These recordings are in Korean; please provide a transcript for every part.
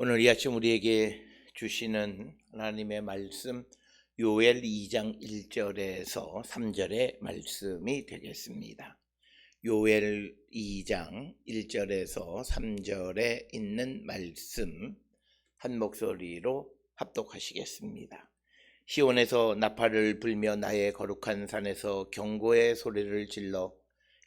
오늘 이 아침 우리에게 주시는 하나님의 말씀 요엘 2장 1절에서 3절의 말씀이 되겠습니다. 요엘 2장 1절에서 3절에 있는 말씀 한 목소리로 합독하시겠습니다. 시온에서 나팔을 불며 나의 거룩한 산에서 경고의 소리를 질러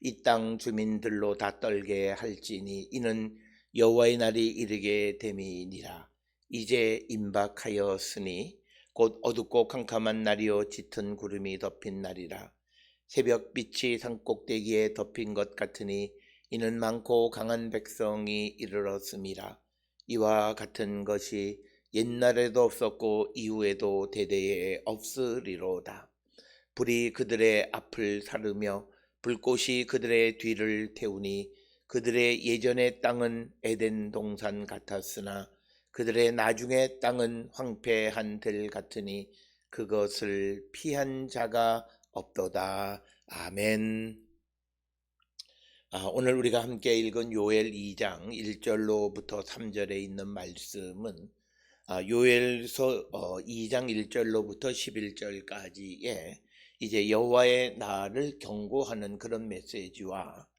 이 땅 주민들로 다 떨게 할지니 이는 여호와의 날이 이르게 됨이니라. 이제 임박하였으니 곧 어둡고 캄캄한 날이요 짙은 구름이 덮인 날이라. 새벽 빛이 산꼭대기에 덮인 것 같으니 이는 많고 강한 백성이 이르렀음이라. 이와 같은 것이 옛날에도 없었고 이후에도 대대에 없으리로다. 불이 그들의 앞을 사르며 불꽃이 그들의 뒤를 태우니 그들의 예전의 땅은 에덴 동산 같았으나 그들의 나중의 땅은 황폐한 들 같으니 그것을 피한 자가 없도다. 아멘. 아, 오늘 우리가 함께 읽은 요엘 2장 1절로부터 3절에 있는 말씀은 아, 요엘서 어, 2장 1절로부터 11절까지의 이제 여호와의 날을 경고하는 그런 메시지와 어,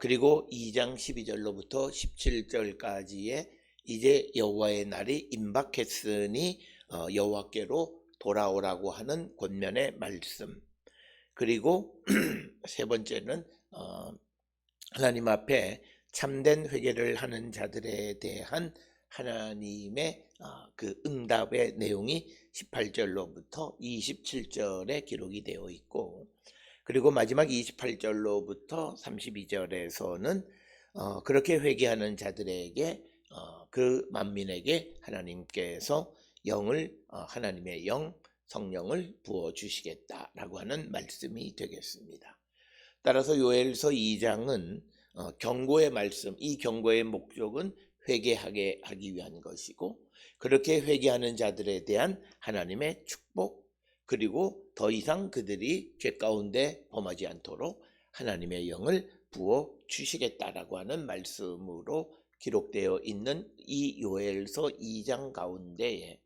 그리고 2장 12절로부터 17절까지의 이제 여호와의 날이 임박했으니 어, 여호와께로 돌아오라고 하는 권면의 말씀. 그리고 세 번째는 어, 하나님 앞에 참된 회개를 하는 자들에 대한 하나님의 어, 그 응답의 내용이 18절로부터 27절에 기록이 되어 있고 그리고 마지막 28절로부터 32절에서는 어, 그렇게 회개하는 자들에게 어, 그 만민에게 하나님께서 영을 어, 하나님의 영 성령을 부어 주시겠다라고 하는 말씀이 되겠습니다. 따라서 요엘서 2장은 어, 경고의 말씀, 이 경고의 목적은 회개하게 하기 위한 것이고 그렇게 회개하는 자들에 대한 하나님의 축복 그리고 더 이상 그들이 죄 가운데 범하지 않도록 하나님의 영을 부어 주시겠다라고 하는 말씀으로 기록되어 있는 이 요엘서 2장 가운데에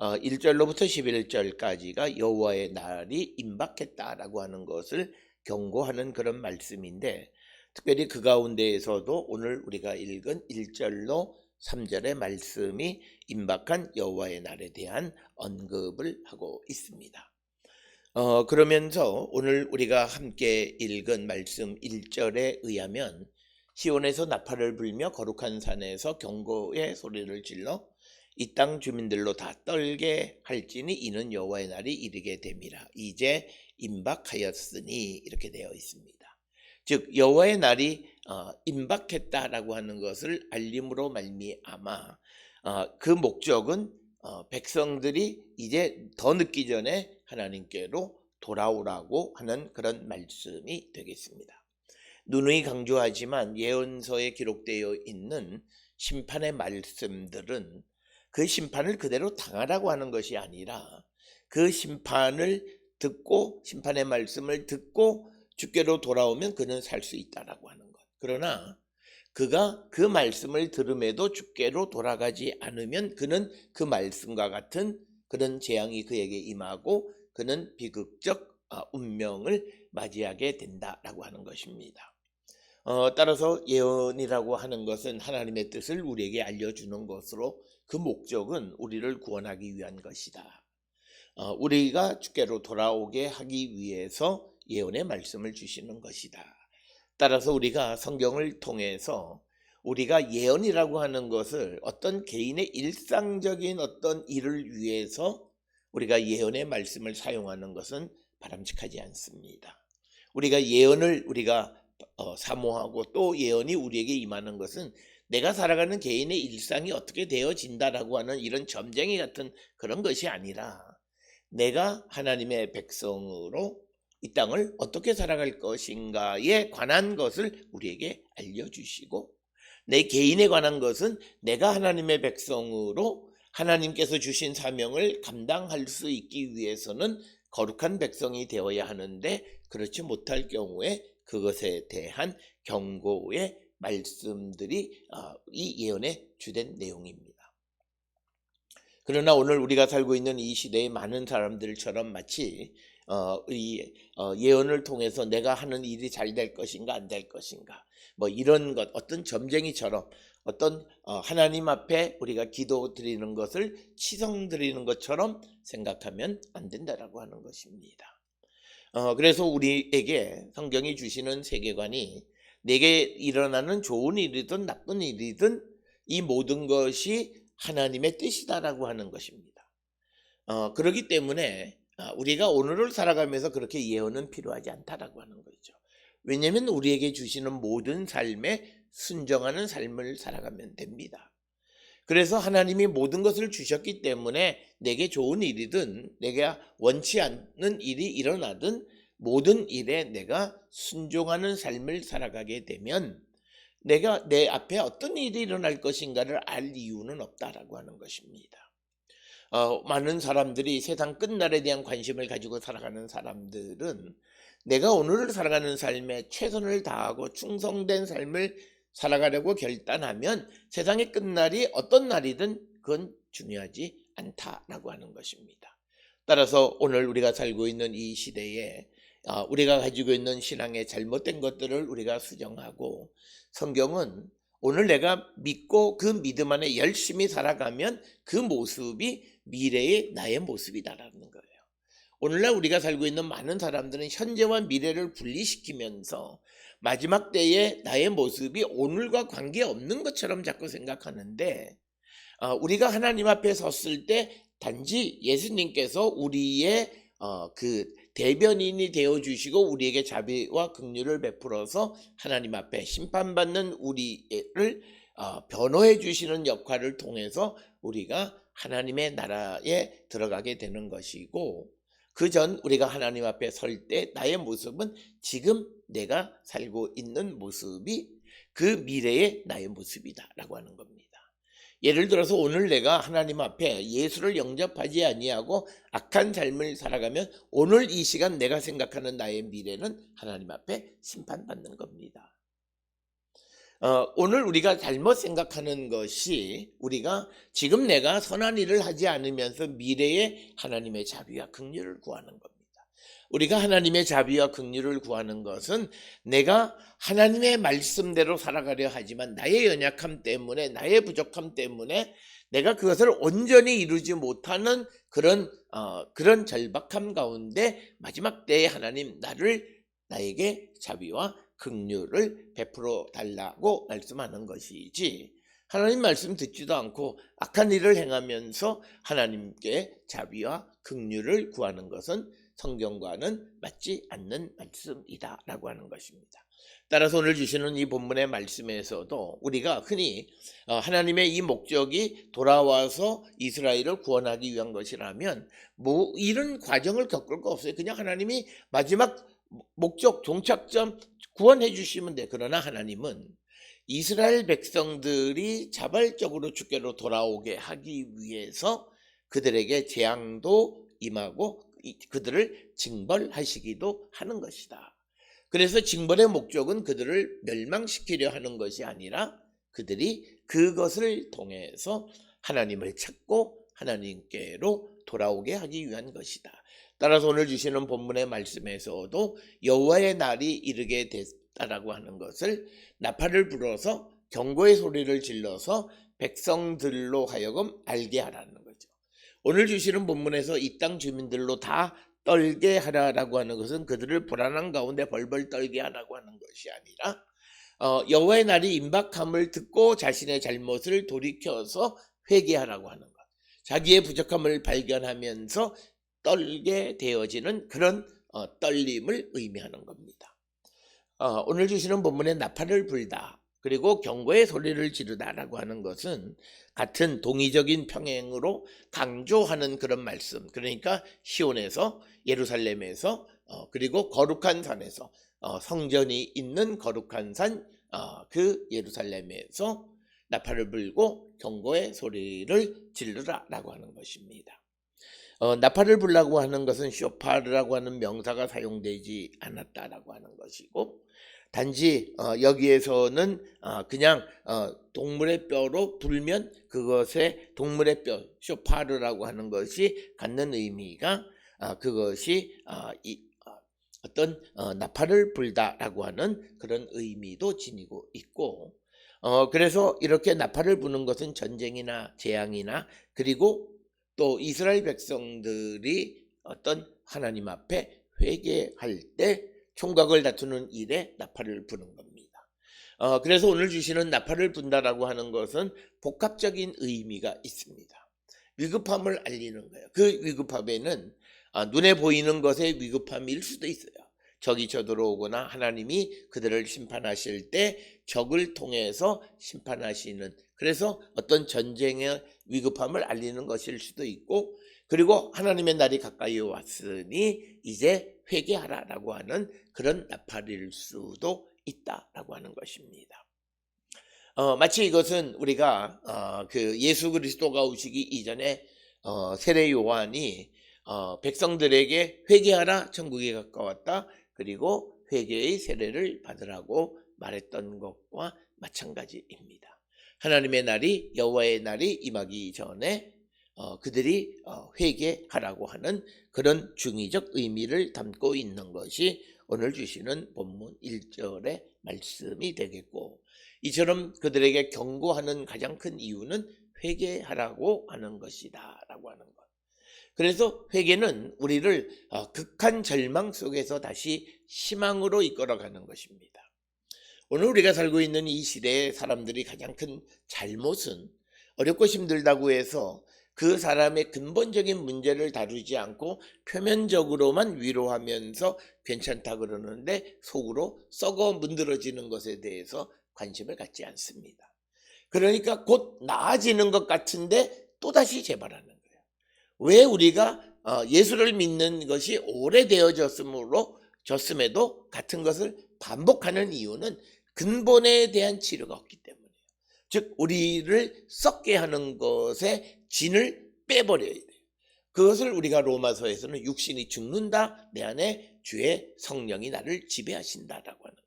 1절로부터 11절까지가 여호와의 날이 임박했다라고 하는 것을 경고하는 그런 말씀인데 특별히 그 가운데에서도 오늘 우리가 읽은 1절로 3절의 말씀이 임박한 여호와의 날에 대한 언급을 하고 있습니다. 어, 그러면서 오늘 우리가 함께 읽은 말씀 1절에 의하면 시온에서 나팔을 불며 거룩한 산에서 경고의 소리를 질러 이 땅 주민들로 다 떨게 할지니 이는 여호와의 날이 이르게 됨이라. 이제 임박하였으니 이렇게 되어 있습니다. 즉 여호와의 날이 어, 임박했다라고 하는 것을 알림으로 말미암아 어, 그 목적은 어, 백성들이 이제 더 늦기 전에 하나님께로 돌아오라고 하는 그런 말씀이 되겠습니다. 누누이 강조하지만 예언서에 기록되어 있는 심판의 말씀들은 그 심판을 그대로 당하라고 하는 것이 아니라 그 심판을 듣고 심판의 말씀을 듣고 주께로 돌아오면 그는 살 수 있다라고 하는 것. 그러나 그가 그 말씀을 들음에도 주께로 돌아가지 않으면 그는 그 말씀과 같은 그런 재앙이 그에게 임하고 그는 비극적 아, 운명을 맞이하게 된다라고 하는 것입니다. 어, 따라서 예언이라고 하는 것은 하나님의 뜻을 우리에게 알려주는 것으로 그 목적은 우리를 구원하기 위한 것이다. 어, 우리가 주께로 돌아오게 하기 위해서 예언의 말씀을 주시는 것이다. 따라서 우리가 성경을 통해서 우리가 예언이라고 하는 것을 어떤 개인의 일상적인 어떤 일을 위해서 우리가 예언의 말씀을 사용하는 것은 바람직하지 않습니다. 우리가 예언을 우리가 어, 사모하고 또 예언이 우리에게 임하는 것은 내가 살아가는 개인의 일상이 어떻게 되어진다라고 하는 이런 점쟁이 같은 그런 것이 아니라 내가 하나님의 백성으로 이 땅을 어떻게 살아갈 것인가에 관한 것을 우리에게 알려주시고 내 개인에 관한 것은 내가 하나님의 백성으로 하나님께서 주신 사명을 감당할 수 있기 위해서는 거룩한 백성이 되어야 하는데 그렇지 못할 경우에 그것에 대한 경고의 말씀들이 어, 이 예언의 주된 내용입니다. 그러나 오늘 우리가 살고 있는 이 시대의 많은 사람들처럼 마치 어, 이 어, 예언을 통해서 내가 하는 일이 잘 될 것인가 안 될 것인가 뭐 이런 것 어떤 점쟁이처럼 어떤 어, 하나님 앞에 우리가 기도 드리는 것을 치성 드리는 것처럼 생각하면 안 된다라고 하는 것입니다. 어, 그래서 우리에게 성경이 주시는 세계관이 내게 일어나는 좋은 일이든 나쁜 일이든 이 모든 것이 하나님의 뜻이다라고 하는 것입니다. 어, 그렇기 때문에 아, 우리가 오늘을 살아가면서 그렇게 예언은 필요하지 않다라고 하는 거죠. 왜냐하면 우리에게 주시는 모든 삶에 순정하는 삶을 살아가면 됩니다. 그래서 하나님이 모든 것을 주셨기 때문에 내게 좋은 일이든 내가 원치 않는 일이 일어나든 모든 일에 내가 순종하는 삶을 살아가게 되면 내가 내 앞에 어떤 일이 일어날 것인가를 알 이유는 없다라고 하는 것입니다. 어, 많은 사람들이 세상 끝날에 대한 관심을 가지고 살아가는 사람들은 내가 오늘을 살아가는 삶에 최선을 다하고 충성된 삶을 살아가려고 결단하면 세상의 끝날이 어떤 날이든 그건 중요하지 않다라고 하는 것입니다. 따라서 오늘 우리가 살고 있는 이 시대에 아, 우리가 가지고 있는 신앙의 잘못된 것들을 우리가 수정하고 성경은 오늘 내가 믿고 그 믿음 안에 열심히 살아가면 그 모습이 미래의 나의 모습이다라는 거예요. 오늘날 우리가 살고 있는 많은 사람들은 현재와 미래를 분리시키면서 마지막 때에 나의 모습이 오늘과 관계없는 것처럼 자꾸 생각하는데 어, 우리가 하나님 앞에 섰을 때 단지 예수님께서 우리의 어, 그 대변인이 되어 주시고 우리에게 자비와 긍휼을 베풀어서 하나님 앞에 심판받는 우리를 어, 변호해 주시는 역할을 통해서 우리가 하나님의 나라에 들어가게 되는 것이고 그 전 우리가 하나님 앞에 설 때 나의 모습은 지금 내가 살고 있는 모습이 그 미래의 나의 모습이다라고 하는 겁니다. 예를 들어서 오늘 내가 하나님 앞에 예수를 영접하지 아니하고 악한 삶을 살아가면 오늘 이 시간 내가 생각하는 나의 미래는 하나님 앞에 심판받는 겁니다. 어, 오늘 우리가 잘못 생각하는 것이 우리가 지금 내가 선한 일을 하지 않으면서 미래에 하나님의 자비와 긍휼을 구하는 겁니다. 우리가 하나님의 자비와 긍휼을 구하는 것은 내가 하나님의 말씀대로 살아가려 하지만 나의 연약함 때문에 나의 부족함 때문에 내가 그것을 온전히 이루지 못하는 그런 어, 그런 절박함 가운데 마지막 때에 하나님 나를 나에게 자비와 긍휼을 베풀어 달라고 말씀하는 것이지 하나님 말씀 듣지도 않고 악한 일을 행하면서 하나님께 자비와 긍휼을 구하는 것은 성경과는 맞지 않는 말씀이다라고 하는 것입니다. 따라서 오늘 주시는 이 본문의 말씀에서도 우리가 흔히 어, 하나님의 이 목적이 돌아와서 이스라엘을 구원하기 위한 것이라면 뭐 이런 과정을 겪을 거 없어요. 그냥 하나님이 마지막 목적 종착점 구원해 주시면 돼. 그러나 하나님은 이스라엘 백성들이 자발적으로 주께로 돌아오게 하기 위해서 그들에게 재앙도 임하고 그들을 징벌하시기도 하는 것이다. 그래서 징벌의 목적은 그들을 멸망시키려 하는 것이 아니라 그들이 그것을 통해서 하나님을 찾고 하나님께로 돌아오게 하기 위한 것이다. 따라서 오늘 주시는 본문의 말씀에서도 여호와의 날이 이르게 됐다라고 하는 것을 나팔을 불어서 경고의 소리를 질러서 백성들로 하여금 알게 하라는 거죠. 오늘 주시는 본문에서 이 땅 주민들로 다 떨게 하라라고 하는 것은 그들을 불안한 가운데 벌벌 떨게 하라고 하는 것이 아니라 어, 여호와의 날이 임박함을 듣고 자신의 잘못을 돌이켜서 회개하라고 하는 것. 자기의 부족함을 발견하면서 떨게 되어지는 그런 어, 떨림을 의미하는 겁니다. 어, 오늘 주시는 본문에 나팔을 불다 그리고 경고의 소리를 지르다라고 하는 것은 같은 동의적인 평행으로 강조하는 그런 말씀. 그러니까 시온에서 예루살렘에서 어, 그리고 거룩한 산에서 어, 성전이 있는 거룩한 산 어, 그 예루살렘에서 나팔을 불고 경고의 소리를 지르라라고 하는 것입니다. 어, 나팔을 불라고 하는 것은 쇼파르라고 하는 명사가 사용되지 않았다라고 하는 것이고 단지 어, 여기에서는 어, 그냥 어, 동물의 뼈로 불면 그것에 동물의 뼈 쇼파르라고 하는 것이 갖는 의미가 아, 그것이 아, 이, 아, 어떤 어, 나팔을 불다라고 하는 그런 의미도 지니고 있고 어, 그래서 이렇게 나팔을 부는 것은 전쟁이나 재앙이나 그리고 또 이스라엘 백성들이 어떤 하나님 앞에 회개할 때 총각을 다투는 일에 나팔을 부는 겁니다. 어, 그래서 오늘 주시는 나팔을 분다라고 하는 것은 복합적인 의미가 있습니다. 위급함을 알리는 거예요. 그 위급함에는 아, 눈에 보이는 것의 위급함일 수도 있어요. 적이 쳐들어오거나 하나님이 그들을 심판하실 때 적을 통해서 심판하시는 그래서 어떤 전쟁의 위급함을 알리는 것일 수도 있고 그리고 하나님의 날이 가까이 왔으니 이제 회개하라라고 하는 그런 나팔일 수도 있다라고 하는 것입니다. 어, 마치 이것은 우리가 어, 그 예수 그리스도가 오시기 이전에 어, 세례 요한이 어, 백성들에게 회개하라 천국이 가까웠다 그리고 회개의 세례를 받으라고 말했던 것과 마찬가지입니다. 하나님의 날이 여호와의 날이 임하기 전에 어, 그들이 어, 회개하라고 하는 그런 중의적 의미를 담고 있는 것이 오늘 주시는 본문 1절의 말씀이 되겠고 이처럼 그들에게 경고하는 가장 큰 이유는 회개하라고 하는 것이다 라고 하는 것. 그래서 회개는 우리를 어, 극한 절망 속에서 다시 희망으로 이끌어가는 것입니다. 오늘 우리가 살고 있는 이 시대의 사람들이 가장 큰 잘못은 어렵고 힘들다고 해서 그 사람의 근본적인 문제를 다루지 않고 표면적으로만 위로하면서 괜찮다 그러는데 속으로 썩어 문드러지는 것에 대해서 관심을 갖지 않습니다. 그러니까 곧 나아지는 것 같은데 또다시 재발하는 거예요. 왜 우리가 어, 예수를 믿는 것이 오래되어졌으므로 졌음에도 같은 것을 반복하는 이유는 근본에 대한 치료가 없기 때문이에요. 즉 우리를 썩게 하는 것에 진을 빼버려야 돼요. 그것을 우리가 로마서에서는 육신이 죽는다 내 안에 주의 성령이 나를 지배하신다라고 하는 거예요.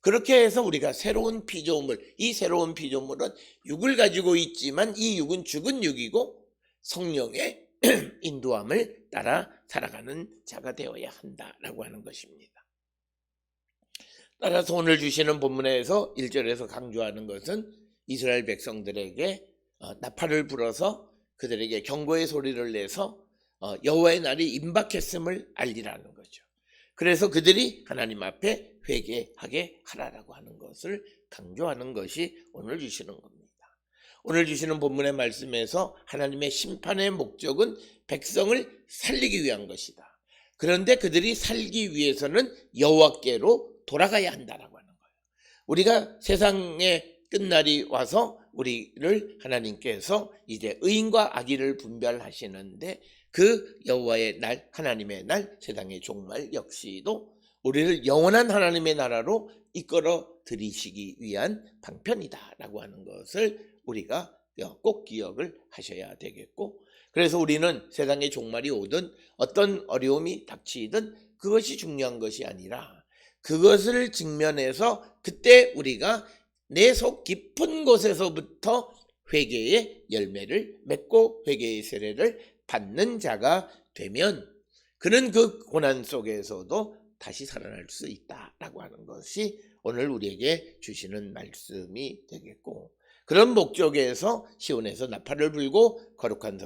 그렇게 해서 우리가 새로운 피조물, 이 새로운 피조물은 육을 가지고 있지만 이 육은 죽은 육이고 성령의 인도함을 따라 살아가는 자가 되어야 한다라고 하는 것입니다. 따라서 오늘 주시는 본문에서 1절에서 강조하는 것은 이스라엘 백성들에게 어, 나팔을 불어서 그들에게 경고의 소리를 내서 어, 여호와의 날이 임박했음을 알리라는 거죠. 그래서 그들이 하나님 앞에 회개하게 하라라고 하는 것을 강조하는 것이 오늘 주시는 겁니다. 오늘 주시는 본문의 말씀에서 하나님의 심판의 목적은 백성을 살리기 위한 것이다. 그런데 그들이 살기 위해서는 여호와께로 돌아가야 한다라고 하는 거예요. 우리가 세상의 끝날이 와서 우리를 하나님께서 이제 의인과 악의를 분별하시는데 그 여호와의 날, 하나님의 날, 세상의 종말 역시도 우리를 영원한 하나님의 나라로 이끌어 들이시기 위한 방편이다라고 하는 것을 우리가 꼭 기억을 하셔야 되겠고 그래서 우리는 세상의 종말이 오든 어떤 어려움이 닥치든 그것이 중요한 것이 아니라 그것을 직면해서 그때 우리가 내 속 깊은 곳에서부터 회개의 열매를 맺고 회개의 세례를 받는 자가 되면 그는 그 고난 속에서도 다시 살아날 수 있다라고 하는 것이 오늘 우리에게 주시는 말씀이 되겠고 그런 목적에서 시온에서 나팔을 불고 거룩한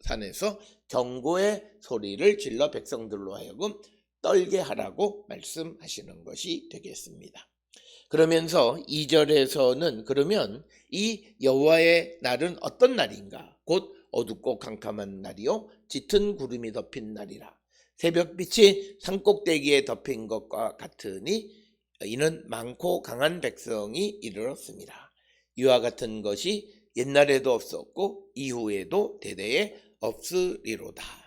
산에서 경고의 소리를 질러 백성들로 하여금 떨게 하라고 말씀하시는 것이 되겠습니다. 그러면서 2절에서는 그러면 이 여호와의 날은 어떤 날인가? 곧 어둡고 캄캄한 날이요 짙은 구름이 덮인 날이라. 새벽빛이 산꼭대기에 덮인 것과 같으니 이는 많고 강한 백성이 이르렀습니다. 이와 같은 것이 옛날에도 없었고 이후에도 대대에 없으리로다.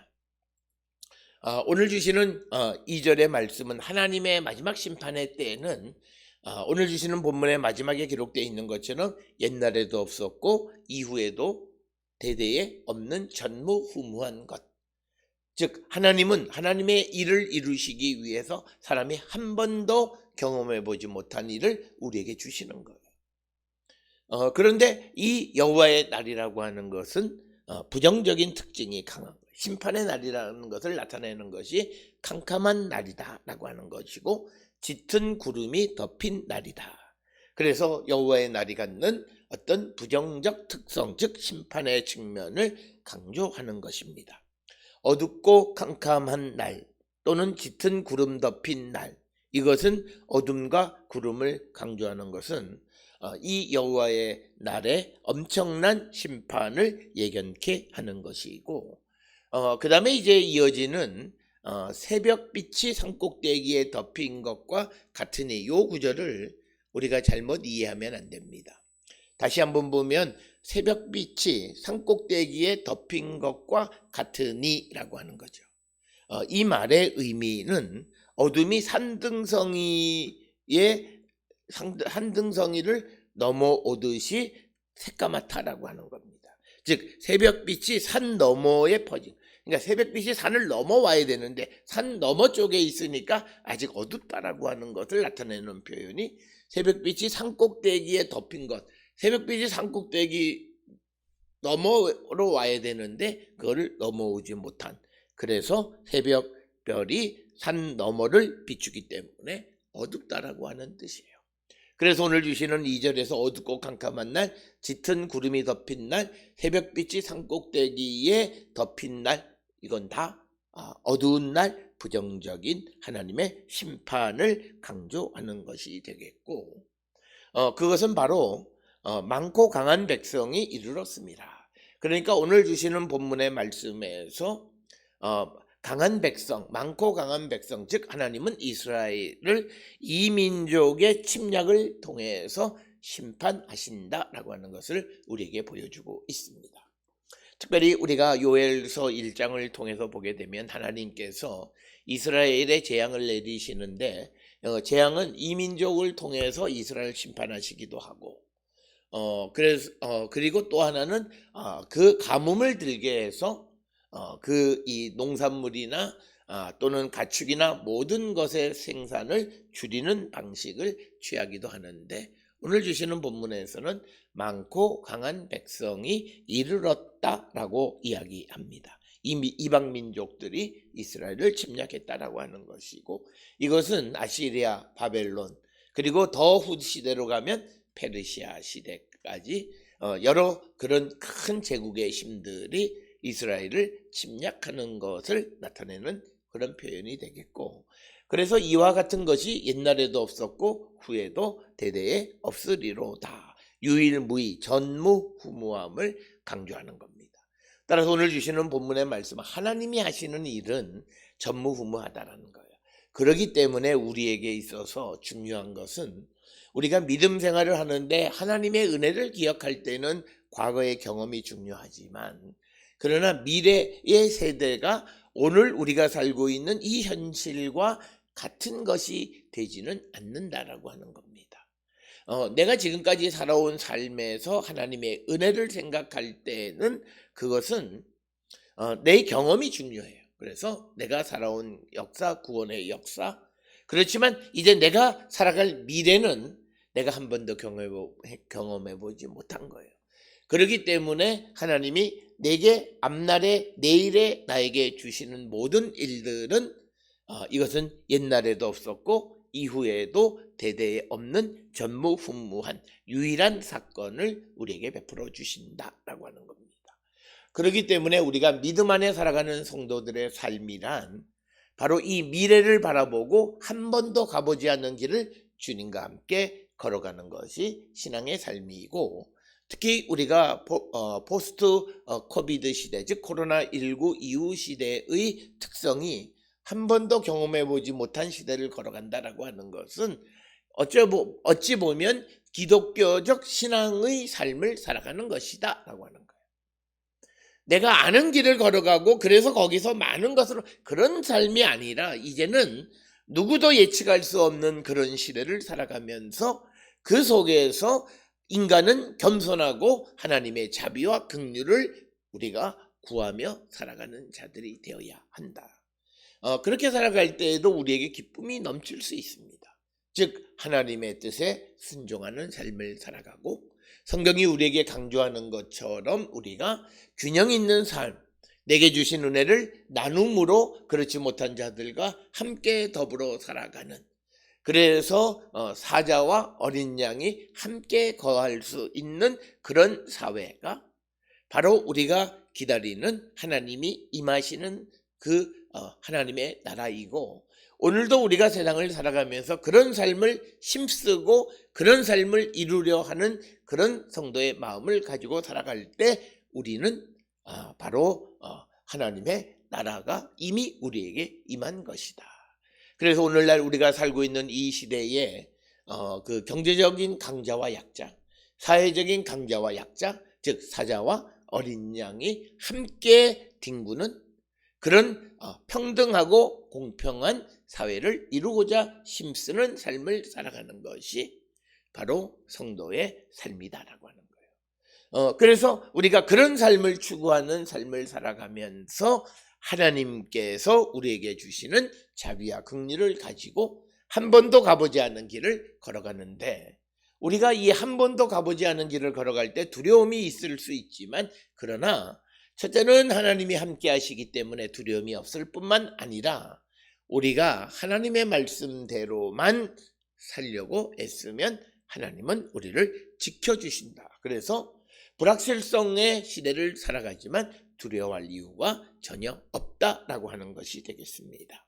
어, 오늘 주시는 어, 2절의 말씀은 하나님의 마지막 심판의 때에는 어, 오늘 주시는 본문의 마지막에 기록되어 있는 것처럼 옛날에도 없었고 이후에도 대대에 없는 전무후무한 것 즉 하나님은 하나님의 일을 이루시기 위해서 사람이 한 번도 경험해 보지 못한 일을 우리에게 주시는 거예요. 어, 그런데 이 여호와의 날이라고 하는 것은 어, 부정적인 특징이 거예요. 심판의 날이라는 것을 나타내는 것이 캄캄한 날이다라고 하는 것이고 짙은 구름이 덮인 날이다. 그래서 여호와의 날이 갖는 어떤 부정적 특성, 즉 심판의 측면을 강조하는 것입니다. 어둡고 캄캄한 날 또는 짙은 구름 덮인 날 이것은 어둠과 구름을 강조하는 것은 어, 이 여호와의 날에 엄청난 심판을 예견케 하는 것이고 어, 그 다음에 이제 이어지는 어, 새벽빛이 산꼭대기에 덮인 것과 같으니 이 구절을 우리가 잘못 이해하면 안 됩니다. 다시 한번 보면 새벽빛이 산꼭대기에 덮인 것과 같으니라고 하는 거죠. 어, 이 말의 의미는 어둠이 산등성이의 상- 산등성이를 넘어오듯이 새까맣다라고 하는 겁니다. 즉 새벽빛이 산 너머에 퍼진. 그러니까 새벽빛이 산을 넘어와야 되는데 산 너머 쪽에 있으니까 아직 어둡다라고 하는 것을 나타내는 표현이 새벽빛이 산 꼭대기에 덮인 것. 새벽빛이 산 꼭대기 넘어로 와야 되는데 그거를 넘어오지 못한. 그래서 새벽별이 산 너머를 비추기 때문에 어둡다라고 하는 뜻이에요. 그래서 오늘 주시는 2절에서 어둡고 캄캄한 날, 짙은 구름이 덮인 날, 새벽빛이 산꼭대기에 덮인 날, 이건 다 아, 어두운 날, 부정적인 하나님의 심판을 강조하는 것이 되겠고, 어, 그것은 바로 어, 많고 강한 백성이 이르렀습니다. 그러니까 오늘 주시는 본문의 말씀에서 어, 강한 백성, 많고 강한 백성, 즉 하나님은 이스라엘을 이 민족의 침략을 통해서 심판하신다라고 하는 것을 우리에게 보여주고 있습니다. 특별히 우리가 요엘서 1장을 통해서 보게 되면 하나님께서 이스라엘의 재앙을 내리시는데 어, 재앙은 이 민족을 통해서 이스라엘 심판하시기도 하고 어 그래서 어 그리고 또 하나는 어, 그 가뭄을 들게 해서 어, 그 이 농산물이나 아, 또는 가축이나 모든 것의 생산을 줄이는 방식을 취하기도 하는데 오늘 주시는 본문에서는 많고 강한 백성이 이르렀다라고 이야기합니다. 이미 이방 민족들이 이스라엘을 침략했다라고 하는 것이고 이것은 아시리아, 바벨론 그리고 더 후 시대로 가면 페르시아 시대까지 어, 여러 그런 큰 제국의 힘들이 이스라엘을 침략하는 것을 나타내는 그런 표현이 되겠고 그래서 이와 같은 것이 옛날에도 없었고 후에도 대대에 없으리로다 유일무이 전무후무함을 강조하는 겁니다. 따라서 오늘 주시는 본문의 말씀 하나님이 하시는 일은 전무후무하다라는 거예요. 그러기 때문에 우리에게 있어서 중요한 것은 우리가 믿음 생활을 하는데 하나님의 은혜를 기억할 때는 과거의 경험이 중요하지만 그러나 미래의 세대가 오늘 우리가 살고 있는 이 현실과 같은 것이 되지는 않는다라고 하는 겁니다. 어, 내가 지금까지 살아온 삶에서 하나님의 은혜를 생각할 때는 그것은 어, 내 경험이 중요해요. 그래서 내가 살아온 역사, 구원의 역사. 그렇지만 이제 내가 살아갈 미래는 내가 한 번도 경험해 보지 못한 거예요. 그렇기 때문에 하나님이 내게 앞날에 내일에 나에게 주시는 모든 일들은 어, 이것은 옛날에도 없었고 이후에도 대대에 없는 전무후무한 유일한 사건을 우리에게 베풀어 주신다라고 하는 겁니다. 그렇기 때문에 우리가 믿음 안에 살아가는 성도들의 삶이란 바로 이 미래를 바라보고 한 번도 가보지 않은 길을 주님과 함께 걸어가는 것이 신앙의 삶이고 특히 우리가 포, 어, 포스트 어, 코비드 시대, 즉 코로나19 이후 시대의 특성이 한 번도 경험해 보지 못한 시대를 걸어간다라고 하는 것은 보, 어찌 보면 기독교적 신앙의 삶을 살아가는 것이다 라고 하는 거예요. 내가 아는 길을 걸어가고 그래서 거기서 많은 것으로 그런 삶이 아니라 이제는 누구도 예측할 수 없는 그런 시대를 살아가면서 그 속에서 인간은 겸손하고 하나님의 자비와 긍휼을 우리가 구하며 살아가는 자들이 되어야 한다. 어, 그렇게 살아갈 때에도 우리에게 기쁨이 넘칠 수 있습니다. 즉 하나님의 뜻에 순종하는 삶을 살아가고 성경이 우리에게 강조하는 것처럼 우리가 균형 있는 삶, 내게 주신 은혜를 나눔으로 그렇지 못한 자들과 함께 더불어 살아가는 그래서 어, 사자와 어린 양이 함께 거할 수 있는 그런 사회가 바로 우리가 기다리는 하나님이 임하시는 그 어, 하나님의 나라이고 오늘도 우리가 세상을 살아가면서 그런 삶을 힘쓰고 그런 삶을 이루려 하는 그런 성도의 마음을 가지고 살아갈 때 우리는 아, 바로 어, 하나님의 나라가 이미 우리에게 임한 것이다. 그래서 오늘날 우리가 살고 있는 이 시대에 어, 그 경제적인 강자와 약자, 사회적인 강자와 약자, 즉 사자와 어린 양이 함께 뒹구는 그런 어, 평등하고 공평한 사회를 이루고자 힘쓰는 삶을 살아가는 것이 바로 성도의 삶이다라고 하는 거예요. 어, 그래서 우리가 그런 삶을 추구하는 삶을 살아가면서 하나님께서 우리에게 주시는 자비와 긍휼을 가지고 한 번도 가보지 않은 길을 걸어가는데 우리가 이 한 번도 가보지 않은 길을 걸어갈 때 두려움이 있을 수 있지만 그러나 첫째는 하나님이 함께 하시기 때문에 두려움이 없을 뿐만 아니라 우리가 하나님의 말씀대로만 살려고 애쓰면 하나님은 우리를 지켜주신다. 그래서 불확실성의 시대를 살아가지만 두려워할 이유가 전혀 없다라고 하는 것이 되겠습니다.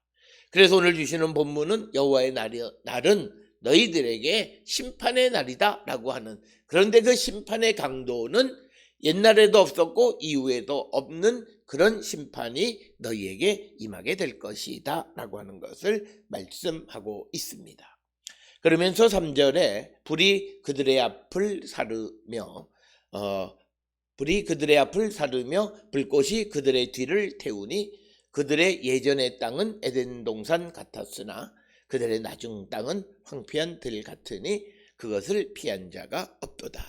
그래서 오늘 주시는 본문은 여호와의 날은 너희들에게 심판의 날이다라고 하는 그런데 그 심판의 강도는 옛날에도 없었고 이후에도 없는 그런 심판이 너희에게 임하게 될 것이다 라고 하는 것을 말씀하고 있습니다. 그러면서 3절에 불이 그들의 앞을 사르며 어, 불이 그들의 앞을 사르며 불꽃이 그들의 뒤를 태우니 그들의 예전의 땅은 에덴 동산 같았으나 그들의 나중 땅은 황폐한 들 같으니 그것을 피한 자가 없도다.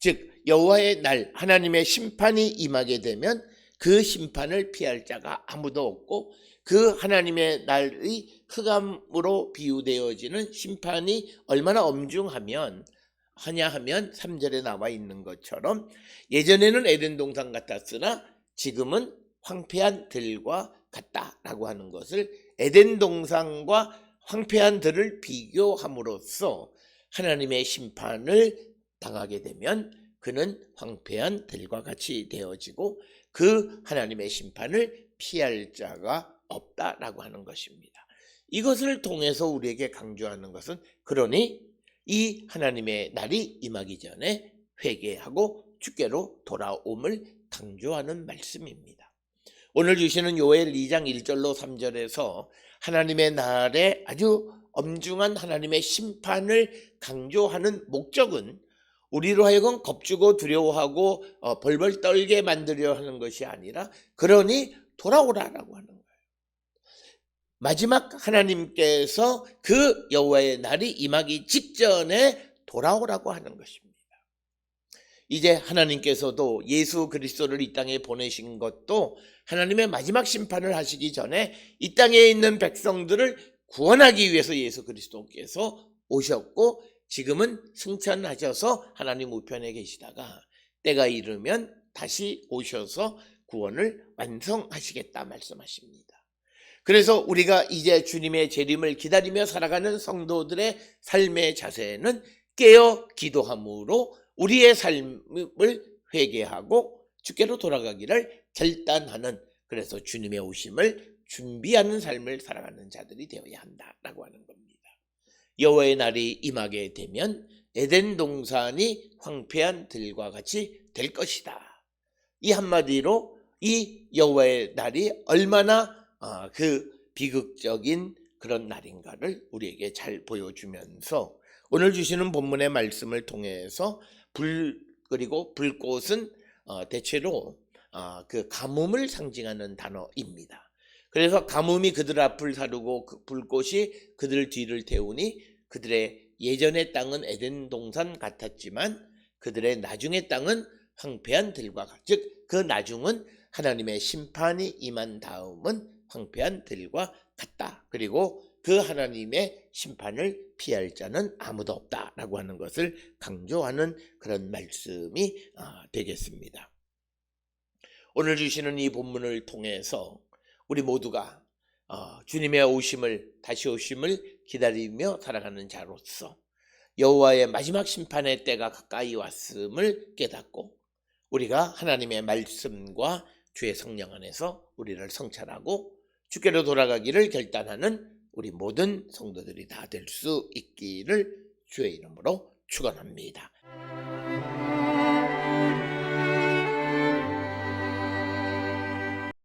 즉 여호와의 날 하나님의 심판이 임하게 되면 그 심판을 피할 자가 아무도 없고 그 하나님의 날의 흑암으로 비유되어지는 심판이 얼마나 엄중하면 하냐 하면 3절에 나와 있는 것처럼 예전에는 에덴 동산 같았으나 지금은 황폐한 들과 같다라고 하는 것을 에덴 동산과 황폐한 들을 비교함으로써 하나님의 심판을 당하게 되면 그는 황폐한 들과 같이 되어지고 그 하나님의 심판을 피할 자가 없다라고 하는 것입니다. 이것을 통해서 우리에게 강조하는 것은 그러니 이 하나님의 날이 임하기 전에 회개하고 주께로 돌아옴을 강조하는 말씀입니다. 오늘 주시는 요엘 2장 1절로 3절에서 하나님의 날에 아주 엄중한 하나님의 심판을 강조하는 목적은 우리로 하여금 겁주고 두려워하고 어, 벌벌 떨게 만들려 하는 것이 아니라 그러니 돌아오라라고 하는. 마지막 하나님께서 그 여호와의 날이 임하기 직전에 돌아오라고 하는 것입니다. 이제 하나님께서도 예수 그리스도를 이 땅에 보내신 것도 하나님의 마지막 심판을 하시기 전에 이 땅에 있는 백성들을 구원하기 위해서 예수 그리스도께서 오셨고 지금은 승천하셔서 하나님 우편에 계시다가 때가 이르면 다시 오셔서 구원을 완성하시겠다 말씀하십니다. 그래서 우리가 이제 주님의 재림을 기다리며 살아가는 성도들의 삶의 자세는 깨어 기도함으로 우리의 삶을 회개하고 주께로 돌아가기를 결단하는 그래서 주님의 오심을 준비하는 삶을 살아가는 자들이 되어야 한다라고 하는 겁니다. 여호와의 날이 임하게 되면 에덴 동산이 황폐한 들과 같이 될 것이다. 이 한마디로 이 여호와의 날이 얼마나 어, 그 비극적인 그런 날인가를 우리에게 잘 보여주면서 오늘 주시는 본문의 말씀을 통해서 불 그리고 불꽃은 어, 대체로 어, 그 가뭄을 상징하는 단어입니다. 그래서 가뭄이 그들 앞을 사르고 그 불꽃이 그들 뒤를 태우니 그들의 예전의 땅은 에덴 동산 같았지만 그들의 나중의 땅은 황폐한 들과 즉그 나중은 하나님의 심판이 임한 다음은 황폐한 들과 같다. 그리고 그 하나님의 심판을 피할 자는 아무도 없다라고 하는 것을 강조하는 그런 말씀이 아, 되겠습니다. 오늘 주시는 이 본문을 통해서 우리 모두가 어, 주님의 오심을 다시 오심을 기다리며 살아가는 자로서 여호와의 마지막 심판의 때가 가까이 왔음을 깨닫고 우리가 하나님의 말씀과 주의 성령 안에서 우리를 성찰하고 주께로 돌아가기를 결단하는 우리 모든 성도들이 다 될 수 있기를 주의 이름으로 축원합니다.